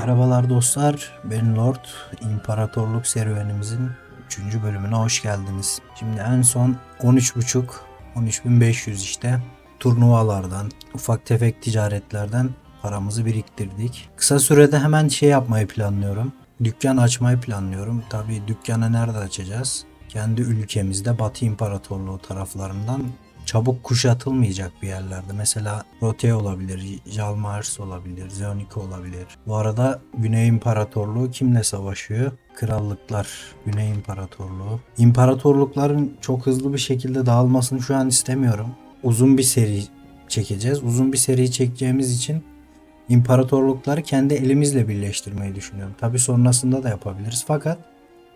Merhabalar dostlar, ben Lord. İmparatorluk serüvenimizin 3. bölümüne hoş geldiniz. Şimdi en son 13.5, 13.500 işte turnuvalardan, ufak tefek ticaretlerden paramızı biriktirdik. Kısa sürede hemen şey yapmayı planlıyorum. Dükkan açmayı planlıyorum. Tabii dükkanı nerede açacağız? Kendi ülkemizde Batı İmparatorluğu taraflarından çabuk kuşatılmayacak bir yerlerde. Mesela Rote olabilir, Jalmars olabilir, Zeonika olabilir. Bu arada Güney İmparatorluğu kimle savaşıyor? Krallıklar, Güney İmparatorluğu. İmparatorlukların çok hızlı bir şekilde dağılmasını şu an istemiyorum. Uzun bir seri çekeceğiz. Uzun bir seri çekeceğimiz için imparatorlukları kendi elimizle birleştirmeyi düşünüyorum. Tabi sonrasında da yapabiliriz. Fakat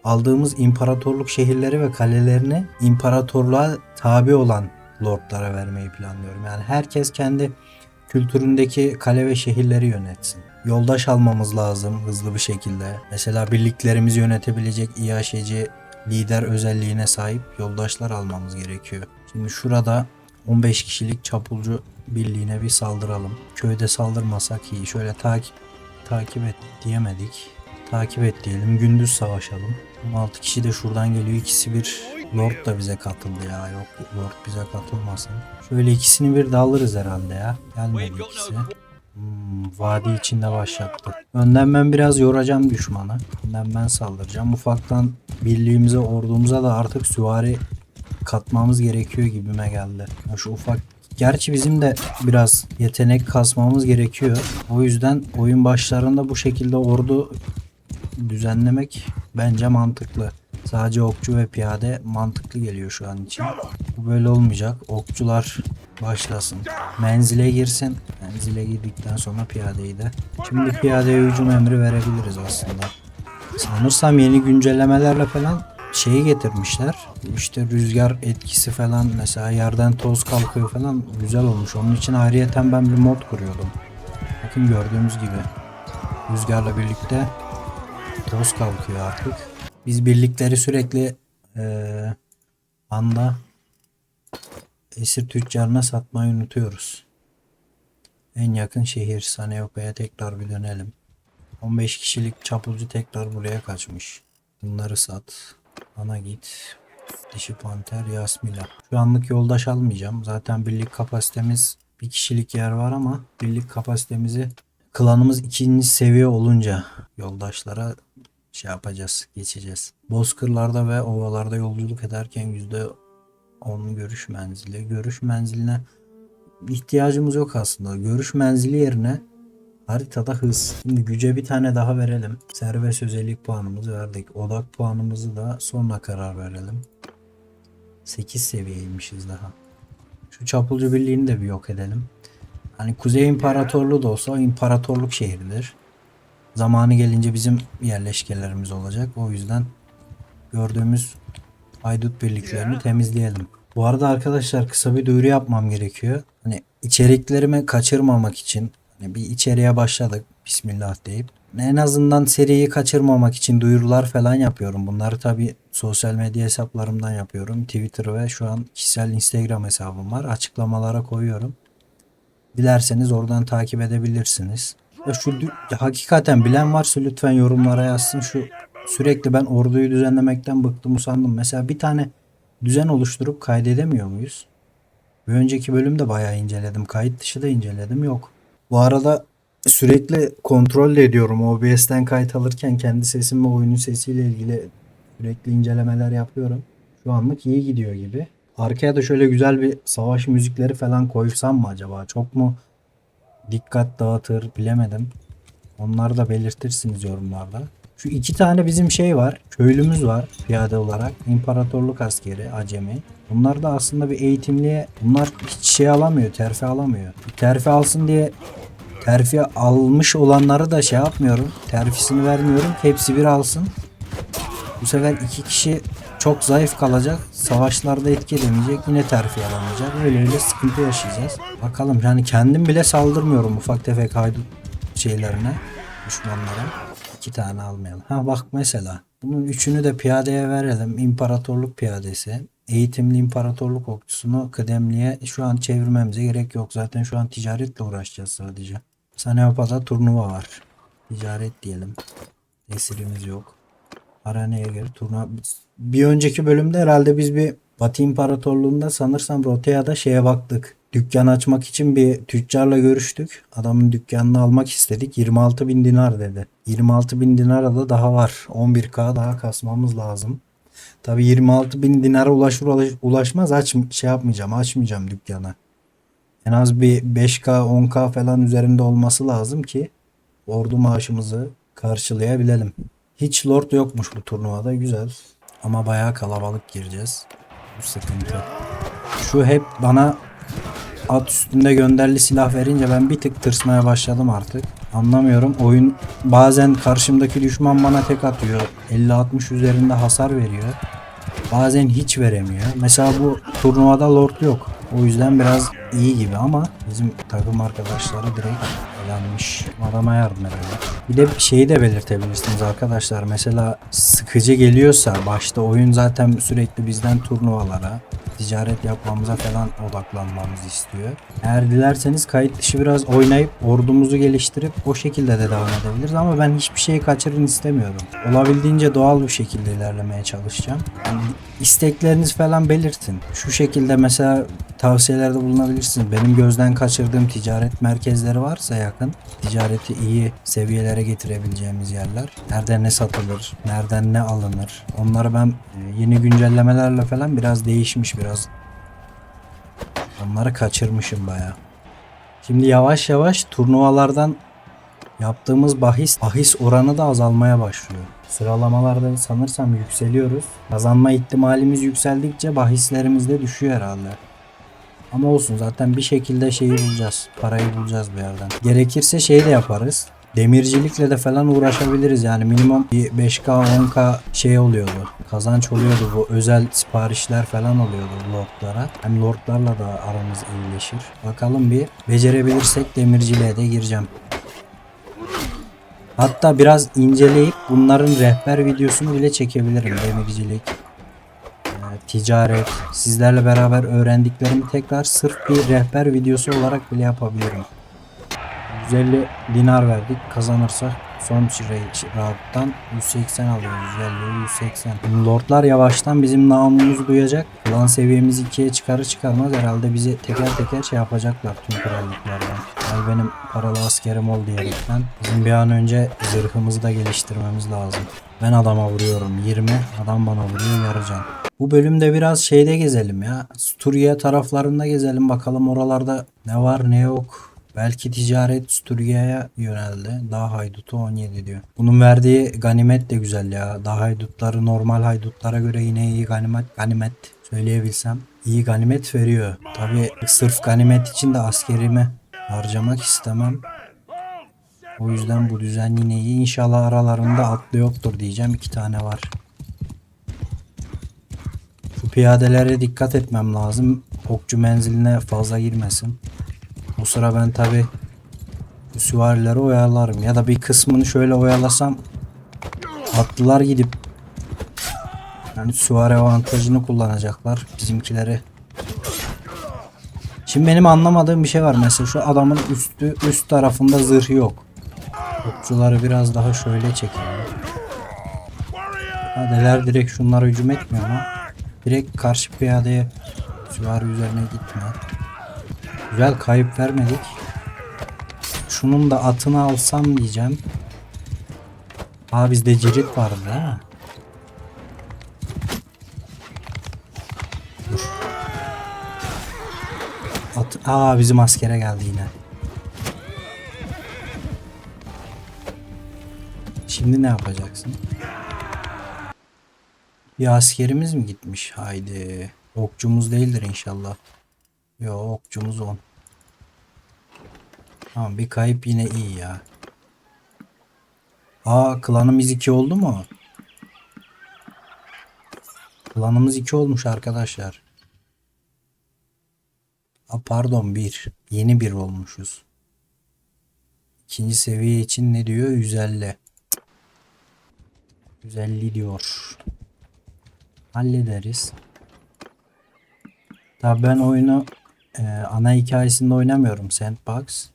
aldığımız imparatorluk şehirleri ve kalelerini imparatorluğa tabi olan lordlara vermeyi planlıyorum. Yani herkes kendi kültüründeki kale ve şehirleri yönetsin. Yoldaş almamız lazım hızlı bir şekilde. Mesela birliklerimizi yönetebilecek İAŞC lider özelliğine sahip yoldaşlar almamız gerekiyor. Şimdi şurada 15 kişilik çapulcu birliğine bir saldıralım. Köyde saldırmasak iyi. Şöyle takip takip et diyemedik. Takip et diyelim. Gündüz savaşalım. 16 kişi de şuradan geliyor. İkisi bir Lord da bize katıldı ya. Yok Lord bize katılmasın. Şöyle ikisini bir de alırız herhalde ya. Gelmedi ikisi. Hmm, vadi içinde başlattı. Önden ben biraz yoracağım düşmanı. Önden ben saldıracağım. Ufaktan birliğimize, ordumuza da artık süvari katmamız gerekiyor gibime geldi. Şu ufak Gerçi bizim de biraz yetenek kasmamız gerekiyor. O yüzden oyun başlarında bu şekilde ordu düzenlemek bence mantıklı. Sadece okçu ve piyade mantıklı geliyor şu an için. Bu böyle olmayacak. Okçular başlasın. Menzile girsin. Menzile girdikten sonra piyadeyi de. Şimdi piyadeye hücum emri verebiliriz aslında. Sanırsam yeni güncellemelerle falan şeyi getirmişler. İşte rüzgar etkisi falan mesela yerden toz kalkıyor falan güzel olmuş. Onun için ayrıyeten ben bir mod kuruyordum. Bakın gördüğümüz gibi rüzgarla birlikte toz kalkıyor artık. Biz birlikleri sürekli eee anda esir tüccarına satmayı unutuyoruz. En yakın şehir Saneopa'ya tekrar bir dönelim. 15 kişilik çapulcu tekrar buraya kaçmış. Bunları sat. Bana git. Dişi panter Yasmila. Şu anlık yoldaş almayacağım. Zaten birlik kapasitemiz bir kişilik yer var ama birlik kapasitemizi klanımız ikinci seviye olunca yoldaşlara şey yapacağız, geçeceğiz. Bozkırlarda ve ovalarda yolculuk ederken yüzde on görüş menzili. Görüş menziline ihtiyacımız yok aslında. Görüş menzili yerine haritada hız. Şimdi güce bir tane daha verelim. Serbest özellik puanımızı verdik. Odak puanımızı da sonra karar verelim. 8 seviyeymişiz daha. Şu çapulcu birliğini de bir yok edelim. Hani Kuzey İmparatorluğu da olsa imparatorluk şehridir. Zamanı gelince bizim yerleşkelerimiz olacak. O yüzden gördüğümüz haydut birliklerini temizleyelim. Bu arada arkadaşlar kısa bir duyuru yapmam gerekiyor. Hani içeriklerimi kaçırmamak için hani bir içeriye başladık Bismillah deyip. En azından seriyi kaçırmamak için duyurular falan yapıyorum. Bunları tabi sosyal medya hesaplarımdan yapıyorum. Twitter ve şu an kişisel Instagram hesabım var. Açıklamalara koyuyorum. Dilerseniz oradan takip edebilirsiniz. Ya şu ya hakikaten bilen varsa lütfen yorumlara yazsın. Şu sürekli ben orduyu düzenlemekten bıktım usandım. Mesela bir tane düzen oluşturup kaydedemiyor muyuz? Bir önceki bölümde bayağı inceledim. Kayıt dışı da inceledim. Yok. Bu arada sürekli kontrol ediyorum. OBS'ten kayıt alırken kendi sesim ve oyunun sesiyle ilgili sürekli incelemeler yapıyorum. Şu anlık iyi gidiyor gibi. Arkaya da şöyle güzel bir savaş müzikleri falan koysam mı acaba? Çok mu dikkat dağıtır bilemedim. Onları da belirtirsiniz yorumlarda. Şu iki tane bizim şey var. Köylümüz var piyade olarak. İmparatorluk askeri, acemi. Bunlar da aslında bir eğitimliye bunlar hiç şey alamıyor, terfi alamıyor. Terfi alsın diye terfi almış olanları da şey yapmıyorum. Terfisini vermiyorum. Hepsi bir alsın. Bu sefer iki kişi çok zayıf kalacak. Savaşlarda etki edemeyecek. Yine terfi alamayacak. Öyle öyle sıkıntı yaşayacağız. Bakalım yani kendim bile saldırmıyorum ufak tefek haydut şeylerine. Düşmanlara. İki tane almayalım. Ha bak mesela. Bunun üçünü de piyadeye verelim. İmparatorluk piyadesi. Eğitimli imparatorluk okçusunu kıdemliye şu an çevirmemize gerek yok. Zaten şu an ticaretle uğraşacağız sadece. Saneopa'da turnuva var. Ticaret diyelim. Esirimiz yok. Araneye göre turnuva. Bir önceki bölümde herhalde biz bir Batı İmparatorluğu'nda sanırsam Rotea'da şeye baktık. Dükkan açmak için bir tüccarla görüştük. Adamın dükkanını almak istedik. 26 bin dinar dedi. 26 bin dinara da daha var. 11k daha kasmamız lazım. Tabi 26 bin dinara ulaşır ulaş- ulaşmaz aç şey yapmayacağım açmayacağım dükkanı. En az bir 5k 10k falan üzerinde olması lazım ki ordu maaşımızı karşılayabilelim. Hiç lord yokmuş bu turnuvada güzel. Ama bayağı kalabalık gireceğiz. Bu sıkıntı. Şu hep bana at üstünde gönderli silah verince ben bir tık tırsmaya başladım artık. Anlamıyorum. Oyun bazen karşımdaki düşman bana tek atıyor. 50-60 üzerinde hasar veriyor. Bazen hiç veremiyor. Mesela bu turnuvada lord yok. O yüzden biraz iyi gibi ama bizim takım arkadaşları direkt elenmiş. Adama yardım edelim. Bir de şeyi de belirtebilirsiniz arkadaşlar. Mesela sıkıcı geliyorsa başta oyun zaten sürekli bizden turnuvalara, ticaret yapmamıza falan odaklanmamızı istiyor. Eğer dilerseniz kayıt dışı biraz oynayıp ordumuzu geliştirip o şekilde de devam edebiliriz ama ben hiçbir şeyi kaçırın istemiyorum. Olabildiğince doğal bir şekilde ilerlemeye çalışacağım. Yani istekleriniz falan belirtin. Şu şekilde mesela tavsiyelerde bulunabilirsiniz. Benim gözden kaçırdığım ticaret merkezleri varsa yakın, ticareti iyi seviyelere getirebileceğimiz yerler. Nerede ne satılır, nereden ne alınır. Onları ben e, yeni güncellemelerle falan biraz değişmiş biraz. Onları kaçırmışım bayağı. Şimdi yavaş yavaş turnuvalardan yaptığımız bahis bahis oranı da azalmaya başlıyor. Sıralamalarda sanırsam yükseliyoruz. Kazanma ihtimalimiz yükseldikçe bahislerimiz de düşüyor herhalde. Ama olsun zaten bir şekilde şeyi bulacağız. Parayı bulacağız bir yerden. Gerekirse şey de yaparız. Demircilikle de falan uğraşabiliriz yani minimum bir 5K 10K şey oluyordu. Kazanç oluyordu bu özel siparişler falan oluyordu lordlara. Hem lordlarla da aramız iyileşir. Bakalım bir becerebilirsek demirciliğe de gireceğim. Hatta biraz inceleyip bunların rehber videosunu bile çekebilirim. Demircilik, ticaret, sizlerle beraber öğrendiklerimi tekrar sırf bir rehber videosu olarak bile yapabilirim. 150 dinar verdik. Kazanırsak son round'dan 180 alıyoruz. 150 180. Şimdi Lordlar yavaştan bizim namımızı duyacak. Klan seviyemizi ikiye çıkarır çıkarmaz herhalde bizi teker teker şey yapacaklar tüm krallıklardan. Ay benim paralı askerim ol diyerekten. Bizim bir an önce zırhımızı da geliştirmemiz lazım. Ben adama vuruyorum 20. Adam bana vuruyor yarıcan. Bu bölümde biraz şeyde gezelim ya. Sturya taraflarında gezelim bakalım oralarda ne var ne yok. Belki ticaret Sturya'ya yöneldi. Dağ haydutu 17 diyor. Bunun verdiği ganimet de güzel ya. Dağ haydutları normal haydutlara göre yine iyi ganimet ganimet söyleyebilsem. iyi ganimet veriyor. Tabi sırf ganimet için de askerimi harcamak istemem. O yüzden bu düzen yine iyi. İnşallah aralarında atlı yoktur diyeceğim. iki tane var. Şu piyadelere dikkat etmem lazım. Okçu menziline fazla girmesin. Bu sıra ben tabi süvarileri oyalarım. Ya da bir kısmını şöyle oyalasam atlılar gidip yani süvari avantajını kullanacaklar bizimkileri. Şimdi benim anlamadığım bir şey var. Mesela şu adamın üstü üst tarafında zırh yok. Okçuları biraz daha şöyle çekelim. Piyadeler direkt şunlara hücum etmiyor ama direkt karşı piyadeye süvari üzerine gitme. Güzel kayıp vermedik. Şunun da atını alsam diyeceğim. Aa bizde cirit vardı değil mi? Dur. At Aa bizim askere geldi yine. Şimdi ne yapacaksın? Bir askerimiz mi gitmiş? Haydi. Okçumuz değildir inşallah. Yo okçumuz on. Tamam bir kayıp yine iyi ya. Aa klanımız 2 oldu mu? Klanımız 2 olmuş arkadaşlar. Aa, pardon 1. Yeni bir olmuşuz. İkinci seviye için ne diyor? 150. 150 diyor. Hallederiz. Tabi ben oyunu e, ana hikayesinde oynamıyorum Sandbox.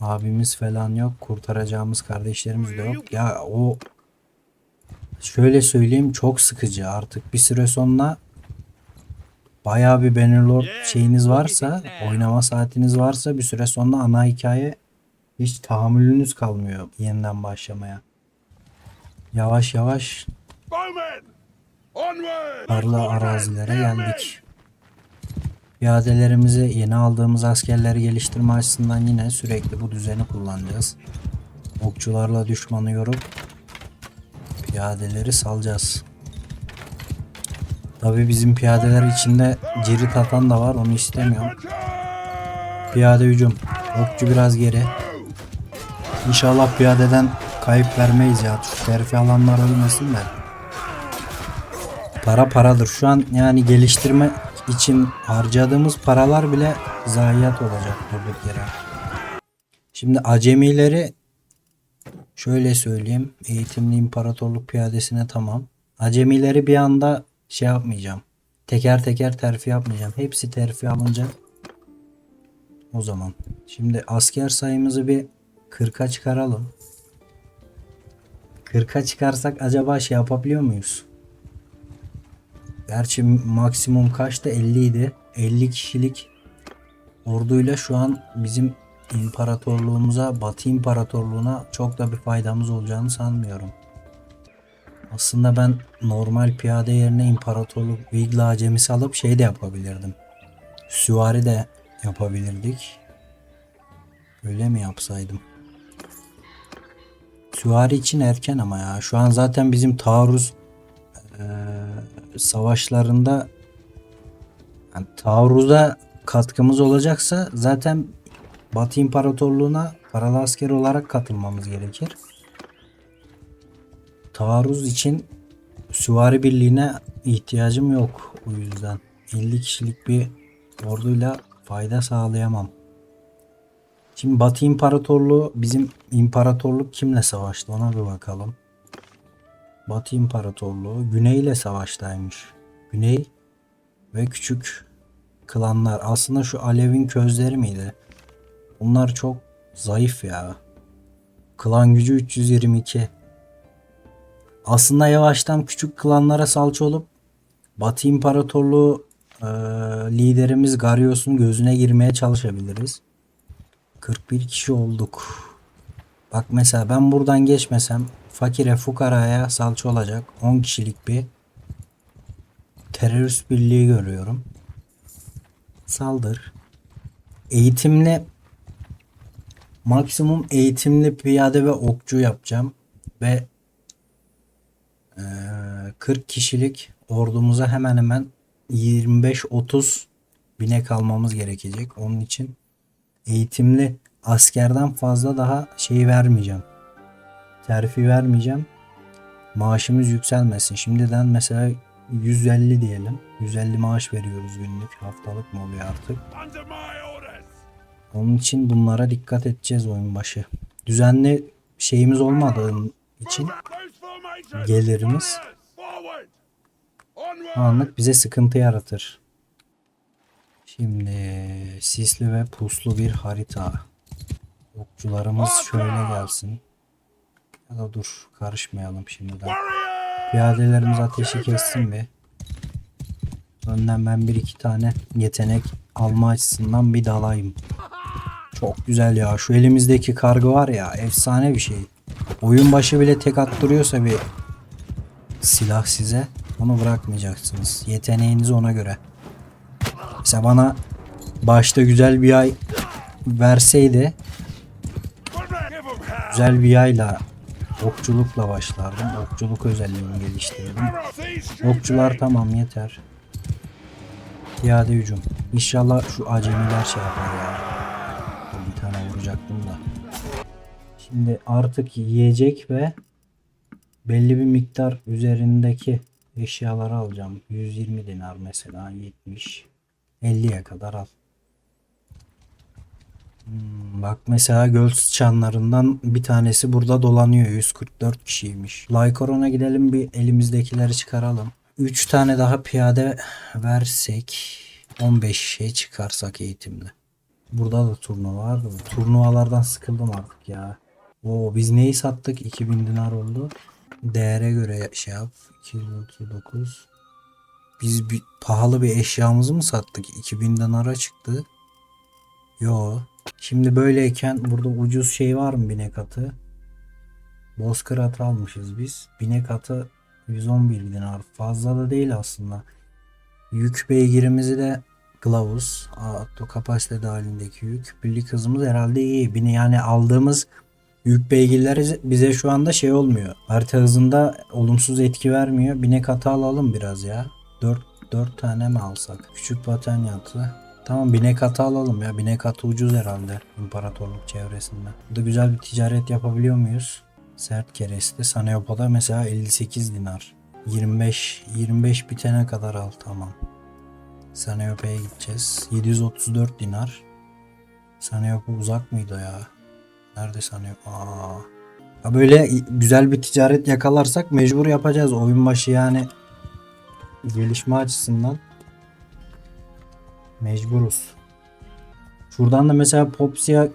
abimiz falan yok. Kurtaracağımız kardeşlerimiz de yok. Ya o şöyle söyleyeyim çok sıkıcı artık bir süre sonra bayağı bir Bannerlord şeyiniz varsa oynama saatiniz varsa bir süre sonra ana hikaye hiç tahammülünüz kalmıyor yeniden başlamaya. Yavaş yavaş Karlı arazilere geldik. Piyadelerimizi yeni aldığımız askerleri geliştirme açısından yine sürekli bu düzeni kullanacağız. Okçularla düşmanı yorup piyadeleri salacağız. Tabi bizim piyadeler içinde cirit atan da var onu istemiyorum. Piyade hücum. Okçu biraz geri. İnşallah piyadeden kayıp vermeyiz ya. Terfi alanlar ölmesin de. Para paradır. Şu an yani geliştirme için harcadığımız paralar bile zayiat olacak durduk yere. Şimdi acemileri şöyle söyleyeyim. Eğitimli imparatorluk piyadesine tamam. Acemileri bir anda şey yapmayacağım. Teker teker terfi yapmayacağım. Hepsi terfi alınca o zaman. Şimdi asker sayımızı bir 40'a çıkaralım. 40'a çıkarsak acaba şey yapabiliyor muyuz? Gerçi maksimum kaçtı? 50 idi. 50 kişilik orduyla şu an bizim imparatorluğumuza, Batı İmparatorluğuna çok da bir faydamız olacağını sanmıyorum. Aslında ben normal piyade yerine imparatorluk Vigla acemisi alıp şey de yapabilirdim. Süvari de yapabilirdik. Öyle mi yapsaydım? Süvari için erken ama ya. Şu an zaten bizim taarruz eee, savaşlarında yani taarruza katkımız olacaksa zaten Batı İmparatorluğu'na paralı asker olarak katılmamız gerekir. Taarruz için süvari birliğine ihtiyacım yok o yüzden. 50 kişilik bir orduyla fayda sağlayamam. Şimdi Batı İmparatorluğu bizim imparatorluk kimle savaştı ona bir bakalım. Batı İmparatorluğu Güney ile savaştaymış. Güney ve küçük klanlar. Aslında şu Alev'in közleri miydi? Bunlar çok zayıf ya. Klan gücü 322. Aslında yavaştan küçük klanlara salça olup Batı İmparatorluğu e, liderimiz Garios'un gözüne girmeye çalışabiliriz. 41 kişi olduk. Bak mesela ben buradan geçmesem fakire fukaraya salça olacak 10 kişilik bir terörist birliği görüyorum. Saldır. Eğitimli maksimum eğitimli piyade ve okçu yapacağım ve eee, 40 kişilik ordumuza hemen hemen 25-30 binek almamız gerekecek. Onun için eğitimli askerden fazla daha şey vermeyeceğim. Terfi vermeyeceğim. Maaşımız yükselmesin. Şimdiden mesela 150 diyelim. 150 maaş veriyoruz günlük. Haftalık mı oluyor artık? Onun için bunlara dikkat edeceğiz oyun başı. Düzenli şeyimiz olmadığı için gelirimiz anlık bize sıkıntı yaratır. Şimdi sisli ve puslu bir harita. Okçularımız şöyle gelsin. Ya da dur karışmayalım şimdiden. Piyadelerimiz ateşi kessin bir. Önden ben bir iki tane yetenek alma açısından bir dalayım. Çok güzel ya. Şu elimizdeki kargı var ya efsane bir şey. Oyun başı bile tek attırıyorsa bir silah size onu bırakmayacaksınız. Yeteneğinizi ona göre. Mesela bana başta güzel bir ay verseydi güzel bir yayla okçulukla başlardım. Okçuluk özelliğimi geliştirdim. Okçular tamam yeter. Piyade hücum. İnşallah şu acemiler şey yapar ya. Bir tane vuracaktım da. Şimdi artık yiyecek ve belli bir miktar üzerindeki eşyaları alacağım. 120 dinar mesela 70 50'ye kadar al. Hmm, bak mesela göl sıçanlarından bir tanesi burada dolanıyor. 144 kişiymiş. Lycoron'a gidelim bir elimizdekileri çıkaralım. 3 tane daha piyade versek 15 şey çıkarsak eğitimde. Burada da turnuva var. Turnuvalardan sıkıldım artık ya. Oo biz neyi sattık? 2000 dinar oldu. Değere göre şey yap. 239. Biz bir pahalı bir eşyamızı mı sattık? 2000 dinara çıktı. Yo. Şimdi böyleyken burada ucuz şey var mı binek atı? Bozkır almışız biz. Binek atı 111 dinar. Fazla da değil aslında. Yük beygirimizi de kılavuz. Auto kapasite dahilindeki yük. Birlik hızımız herhalde iyi. Bini yani aldığımız yük beygirleri bize şu anda şey olmuyor. Harita hızında olumsuz etki vermiyor. Binek atı alalım biraz ya. 4, 4 tane mi alsak? Küçük batarya atı. Tamam binek atı alalım ya. Binek atı ucuz herhalde imparatorluk çevresinde. Burada güzel bir ticaret yapabiliyor muyuz? Sert kereste. Sanayopa'da mesela 58 dinar. 25 25 bitene kadar al tamam. Sanayopa'ya gideceğiz. 734 dinar. Sanayopa uzak mıydı ya? Nerede Sanayopa? Aa. Ha böyle güzel bir ticaret yakalarsak mecbur yapacağız oyun başı yani gelişme açısından mecburuz. Şuradan da mesela Popsi'ye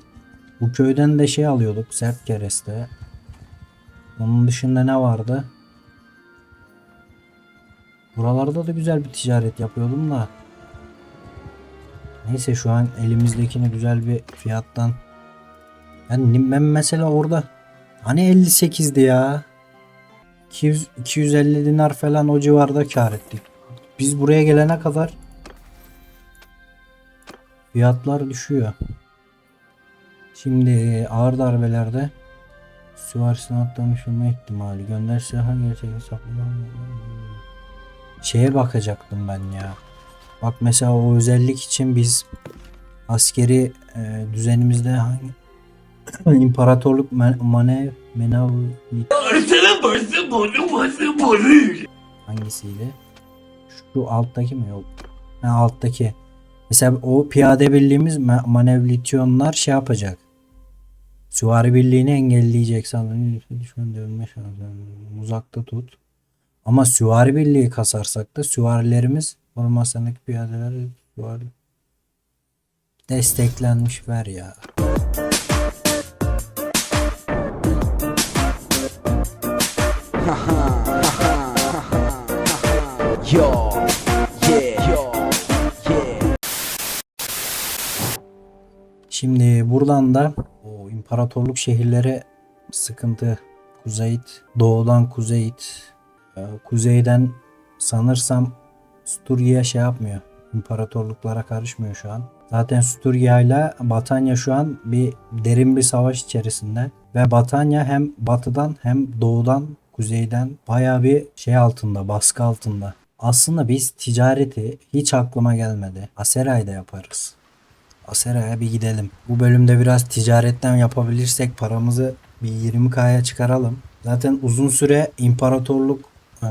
bu köyden de şey alıyorduk sert kereste. Onun dışında ne vardı? Buralarda da güzel bir ticaret yapıyordum da. Neyse şu an elimizdekini güzel bir fiyattan. Yani ben mesela orada hani 58'di ya. 200, 250 dinar falan o civarda kar ettik. Biz buraya gelene kadar fiyatlar düşüyor. Şimdi ağır darbelerde süvarisini atlamış olma ihtimali gönder silahı gerçek hesaplama şeye bakacaktım ben ya. Bak mesela o özellik için biz askeri e, düzenimizde hangi imparatorluk man, manev menav hangisiydi? Şu alttaki mi yok? Ha, alttaki. Mesela o piyade birliğimiz ma- manevlityonlar şey yapacak. Süvari birliğini engelleyecek sanırım. Düşman dövme. Uzakta tut. Ama süvari birliği kasarsak da süvarilerimiz formasyondaki piyadeler süvari desteklenmiş ver ya. Yo, Şimdi buradan da o imparatorluk şehirlere sıkıntı. Kuzeyit, doğudan Kuzeyit, e, kuzeyden sanırsam Sturya şey yapmıyor. İmparatorluklara karışmıyor şu an. Zaten Sturya ile Batanya şu an bir derin bir savaş içerisinde. Ve Batanya hem batıdan hem doğudan kuzeyden baya bir şey altında, baskı altında. Aslında biz ticareti hiç aklıma gelmedi. Aseray'da yaparız. Asera'ya bir gidelim. Bu bölümde biraz ticaretten yapabilirsek paramızı bir 20k'ya çıkaralım. Zaten uzun süre imparatorluk eee,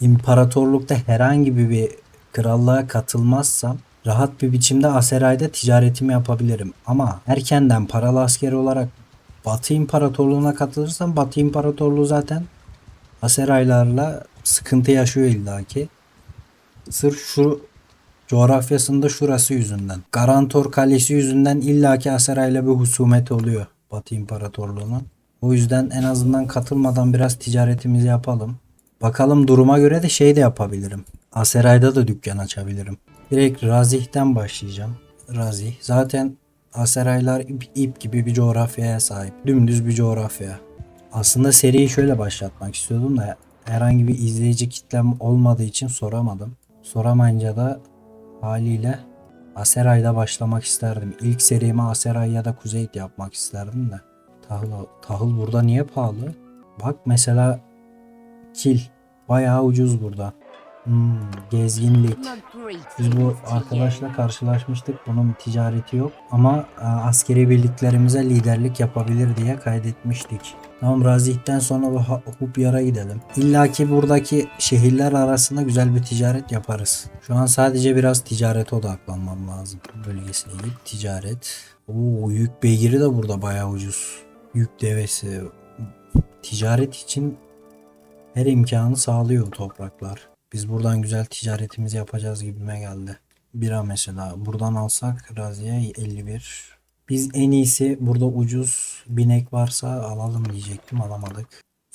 imparatorlukta herhangi bir krallığa katılmazsam rahat bir biçimde Aseray'da ticaretimi yapabilirim. Ama erkenden paralı asker olarak Batı İmparatorluğu'na katılırsam Batı İmparatorluğu zaten Aseraylarla sıkıntı yaşıyor illaki. Sırf şu coğrafyasında şurası yüzünden. Garantor Kalesi yüzünden illaki Aseray'la bir husumet oluyor Batı İmparatorluğu'nun. O yüzden en azından katılmadan biraz ticaretimizi yapalım. Bakalım duruma göre de şey de yapabilirim. Aseray'da da dükkan açabilirim. Direkt Razih'ten başlayacağım. Razih. Zaten Aseraylar ip, ip gibi bir coğrafyaya sahip. Dümdüz bir coğrafya. Aslında seriyi şöyle başlatmak istiyordum da herhangi bir izleyici kitlem olmadığı için soramadım. Soramayınca da haliyle Aseray'da başlamak isterdim. İlk serimi Aseray ya da Kuzeyt yapmak isterdim de. Tahıl, tahıl burada niye pahalı? Bak mesela kil bayağı ucuz burada. Hmm, gezginlik. Biz bu arkadaşla karşılaşmıştık. Bunun ticareti yok. Ama e, askeri birliklerimize liderlik yapabilir diye kaydetmiştik. Tamam Razih'ten sonra bu Hupyar'a gidelim. İlla ki buradaki şehirler arasında güzel bir ticaret yaparız. Şu an sadece biraz ticarete odaklanmam lazım. Bölgesine gidip ticaret. Oo, yük beygiri de burada bayağı ucuz. Yük devesi. Ticaret için her imkanı sağlıyor topraklar. Biz buradan güzel ticaretimizi yapacağız gibime geldi. bira mesela. Buradan alsak Raziye 51. Biz en iyisi burada ucuz binek varsa alalım diyecektim alamadık.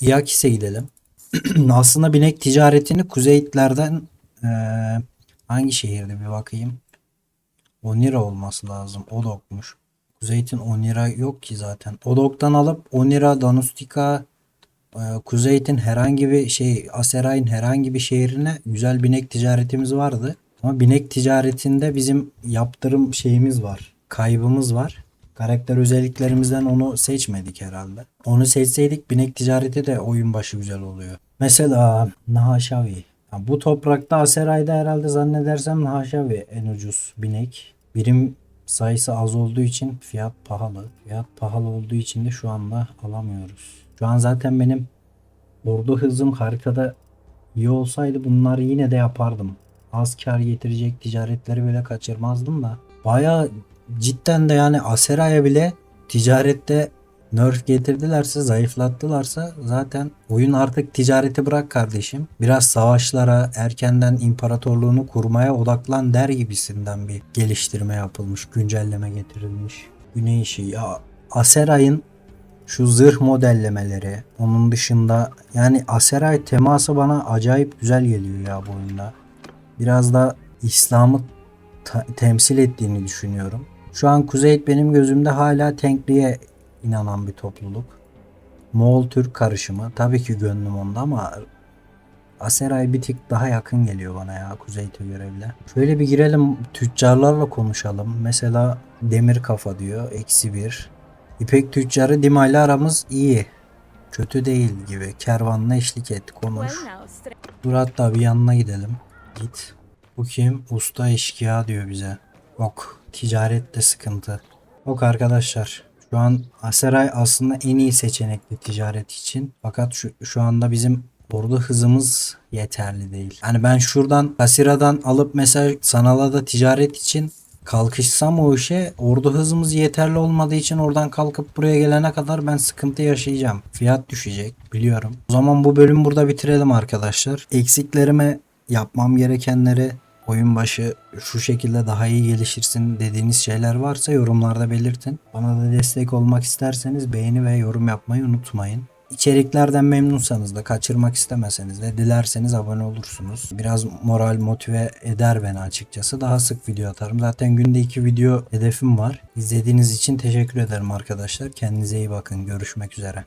Iyakis'e gidelim. Aslında binek ticaretini Kuzeyitlerden eee, hangi şehirde bir bakayım. Onira olması lazım. Odok'muş. Kuzeyit'in Onira yok ki zaten. Odok'tan alıp Onira, Danustika, e, Kuzeyit'in herhangi bir şey, Aseray'ın herhangi bir şehrine güzel binek ticaretimiz vardı. Ama binek ticaretinde bizim yaptırım şeyimiz var. Kaybımız var. Karakter özelliklerimizden onu seçmedik herhalde. Onu seçseydik binek ticareti de oyun başı güzel oluyor. Mesela Nahaşavi. Ha, bu toprakta Aseray'da herhalde zannedersem Nahaşavi en ucuz binek. Birim sayısı az olduğu için fiyat pahalı. Fiyat pahalı olduğu için de şu anda alamıyoruz. Şu an zaten benim ordu hızım haritada iyi olsaydı bunları yine de yapardım. Az kar getirecek ticaretleri bile kaçırmazdım da. Baya cidden de yani Asera'ya bile ticarette nerf getirdilerse, zayıflattılarsa zaten oyun artık ticareti bırak kardeşim. Biraz savaşlara, erkenden imparatorluğunu kurmaya odaklan der gibisinden bir geliştirme yapılmış, güncelleme getirilmiş. Güney işi ya Aseray'ın şu zırh modellemeleri, onun dışında yani Aseray teması bana acayip güzel geliyor ya bu oyunda. Biraz da İslam'ı temsil ettiğini düşünüyorum. Şu an Kuzeyit benim gözümde hala Tenkri'ye inanan bir topluluk. Moğol Türk karışımı. Tabii ki gönlüm onda ama Aseray bir tık daha yakın geliyor bana ya Kuzeyit'e göre bile. Şöyle bir girelim tüccarlarla konuşalım. Mesela Demir Kafa diyor. Eksi bir. İpek tüccarı Dima ile aramız iyi. Kötü değil gibi. Kervanla eşlik et konuş. Dur hatta bir yanına gidelim. Git. Bu kim? Usta eşkıya diyor bize. Yok. Ticarette sıkıntı. Yok arkadaşlar. Şu an Aseray aslında en iyi seçenekli ticaret için. Fakat şu, şu anda bizim ordu hızımız yeterli değil. Yani ben şuradan Kasira'dan alıp mesela Sanal'a ticaret için kalkışsam o işe ordu hızımız yeterli olmadığı için oradan kalkıp buraya gelene kadar ben sıkıntı yaşayacağım. Fiyat düşecek biliyorum. O zaman bu bölüm burada bitirelim arkadaşlar. Eksiklerime yapmam gerekenleri oyun başı şu şekilde daha iyi gelişirsin dediğiniz şeyler varsa yorumlarda belirtin. Bana da destek olmak isterseniz beğeni ve yorum yapmayı unutmayın. İçeriklerden memnunsanız da kaçırmak istemeseniz de dilerseniz abone olursunuz. Biraz moral motive eder beni açıkçası. Daha sık video atarım. Zaten günde iki video hedefim var. İzlediğiniz için teşekkür ederim arkadaşlar. Kendinize iyi bakın. Görüşmek üzere.